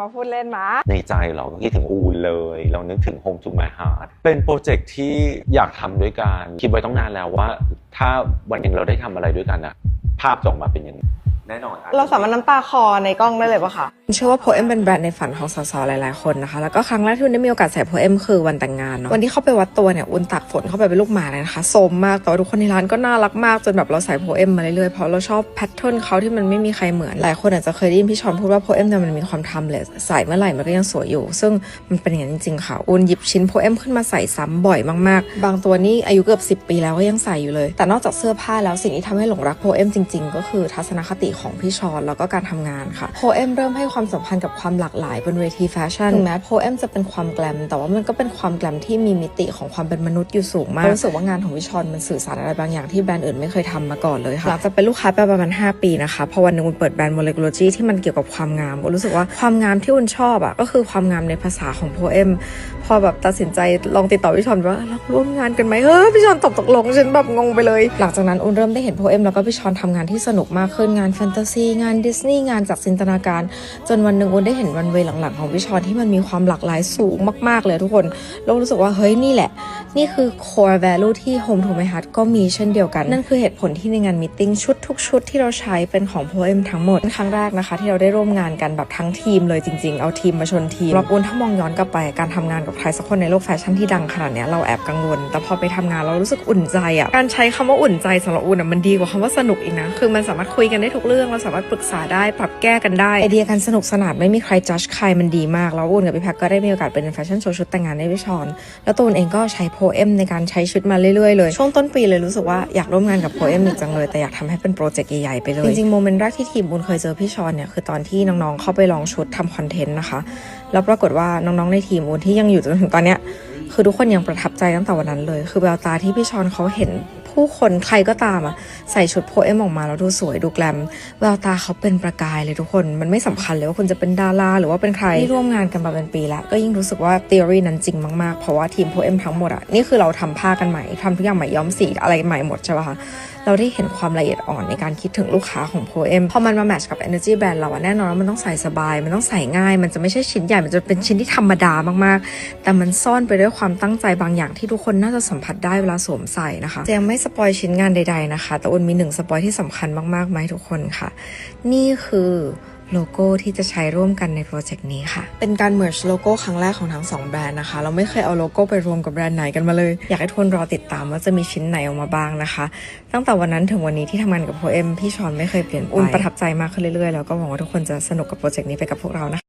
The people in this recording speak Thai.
มาพูดเล่นมา ในใจเราก็คิดถึงอูนเลย เรานึกถึง Home to My Heart เป็นโปรเจกต์ที่อยากทำด้วยกัน คิดไว้ต้องนานแล้วว่า ถ้าวันหนึ่งเราได้ทำอะไรด้วยกันอะภาพจะออกมาเป็นยังไง แน่นอนเราสามารถน้ำตาคอในกล้องได้เลยปะคะเชื่อว่าโพเอมเป็นแบรนด์ในฝันของสาวๆหลายๆคนนะคะ แล้วก็ครั้งแรกที่อุ่นได้มีโอกาสใส่โพเอมคือวันแต่งงานเนาะวันที่เข้าไปวัดตัวเนี่ยอุ่นตักฝนเข้าไปเป็นลูกหมาเลยนะคะโซมมากแต่ว่าทุกคนในร้านก็น่ารักมากจนแบบเราใส่โพเอมมาเรื่อยๆเพราะเราชอบแพทเทิร์นเขาที่มันไม่มีใครเหมือนหลายคนอาจจะเคยได้ยินพี่ชอนพูดว่าโพเอมเนี่ยมันมีความทำเลสใส่เมื่อไหร่มันก็ยังสวยอยู่ ซึ่งมันเป็นอย่างนั้นจริงๆค่ะอุ่นหยิบชิ้นโพเอมขึ้นมาใส่ซ้ำบ่อยมากๆ บางตัวนี่อายุเกือบ10 ปีแล้วก็ยังใส่อยู่เลย แต่นอกจากเสื้อผ้าแล้วสิ่งที่ทำให้หลงรักโพเอมจริง ๆ ก็คือทัศนคติของพี่ชอนแล้วก็การทำงานค่ะโพเอมเริ่มให้ความสำคัญกับความหลากหลายบนเวทีแฟชั่นถึงแม้โพเอมจะเป็นความแกลม แต่ว่ามันก็เป็นความแกลมที่มีมิติของความเป็นมนุษย์อยู่สูงมากรู้สึกว่างานของพี่ชอนมันสื่อสารอะไรบางอย่างที่แบรนด์อื่นไม่เคยทำมาก่อนเลยค่ะหลังจากเป็นลูกค้าไปประมาณ5 ปีนะคะพอวันหนึงอุ่นเปิดแบรนด์โมเลกุลจีที่มันเกี่ยวกับความงามอุ่นรู้สึกว่าความงามที่อุ่นชอบอะก็คือความงามในภาษาของโพเอมพอแบบตัดสินใจลองติดต่อพี่ชอนว่าเราร่วมงานกันไหมเฮ้ยพี่ชอนตอบตกลงฉันแบบงงไปเลย หลังจากนั้นอุ่นเริ่มได้เห็นโพเอมแล้วก็พี่ชอนทำงานที่สนุกมากขึ้นงานแฟนตาซีงานดิสนีย์งานจากจินตนาการ จนวันหนึ่งอุนได้เห็นวันเวหลังๆ ของวิชอนที่มันมีความหลากหลายสูงมากๆเลยทุกคนเรารู้สึกว่าเฮ้ยนี่แหละ นี่คือ core value ที่ Home to My Heart ก็มีเช่นเดียวกัน นั่นคือเหตุผลที่ในงานมีติ้งชุดทุกชุดที่เราใช้เป็นของ Poem ทั้งหมดครั้งแรกนะคะ ที่เราได้ร่วมงานกันแบบทั้งทีมเลยจริง ๆ เอาทีมมาชนทีมเราอุ่นถ้ามองย้อนกลับไปการทำงานกับใครสักคนในโลกแฟชั่นที่ดังขนาดนี้เราแอบกังวล แต่พอไปทำงานเรารู้สึกอุ่นใจอะการใช้คำว่าอุ่นใจสำหรับอุ่นอะมันดีกว่าคำว่าสนุกอีกนะคือมันสามารถคุยกันได้ทุกเรื่องเราสามารถปรึกษาได้ปรับแก้กันได้ไอเดียการสนุกสนานไม่มีใครจัดใครมันดีมากแล้วอุ่นกับพี่แพ็กก็ได้มีโอกาสเป็นแฟชั่นโชว์ชุดแต่งงานในวิชอนแล้วตัวอุ่นเองก็ใช้โพเอมในการใช้ชุดมาเรื่อยๆเลยช่วงต้นปีเลยรู้สึกว่าอยากร่วมงานกับโพเอมอีกจังเลยแต่อยากทำให้เป็นโปรเจกต์ใหญ่ๆไปเลย จริงๆโมเมนต์แรกที่ทีมบุญเคยเจอพี่ชอนเนี่ยคือตอนที่น้องๆเข้าไปลองชุดทำคอนเทนต์นะคะแล้วปรากฏว่าน้องๆในทีมบุญที่ยังอยู่จนถึงตอนเนี้ยคือทุกคนยังประทับใจตั้งแต่วันนั้นเลย คือแววตาที่พี่ชอนเขาเห็น ผู้คนใครก็ตามอะใส่ชุดโพเอมออกมาแล้วดูสวยดูแกลมแววตาเขาเป็นประกายเลยทุกคน มันไม่สำคัญเลยว่าคุณจะเป็นดาราหรือว่าเป็นใครที่ร่วมงานกันมาเป็นปีละก็ยิ่งรู้สึกว่าทฤษฎีนั้นจริงมากๆ เพราะว่าทีมโพเอมทั้งหมดอะนี่คือเราทำผ้ากันใหม่ทำทุกอย่างใหม่ย้อมสีอะไรใหม่หมดใช่ปะคะ เราได้เห็นความละเอียดอ่อนในการคิดถึงลูกค้าของโพเอมพอมันมาแมทช์กับ Energy Brand เราอะแน่นอนว่ามันต้องใส่สบาย มันต้องใส่ง่าย มันจะไม่ใช่ชิ้นใหญ่มันจะเป็นชิ้นที่ธรรมดามากๆ แต่มันซ่อนไปด้วยความตั้งใจบางอย่างที่ทุกคนน่าจะสัมผัสได้เวลาสวมใส่นะคะจะยังไม่สปอยชิ้นงานใดๆนะคะ แต่อุ่นมีหนึ่งสปอยที่สำคัญมากๆไหมาให้ทุกคนค่ะ นี่คือ โลโก้ที่จะใช้ร่วมกันในโปรเจกต์นี้ค่ะ เป็นการ merge โลโก้ครั้งแรกของทั้งสองแบรนด์นะคะ เราไม่เคยเอาโลโก้ไปรวมกับแบรนด์ไหนกันมาเลย อยากให้ทุกคนรอติดตามว่าจะมีชิ้นไหนออกมาบ้างนะคะ ตั้งแต่วันนั้นถึงวันนี้ที่ทำงานกับโพเอมพี่ชอนไม่เคยเปลี่ยนไปอุ่นประทับใจมากขึ้นเรื่อยๆ แล้วก็หวังว่าทุกคนจะสนุกกับโปรเจกต์นี้ไปกับพวกเรานะคะ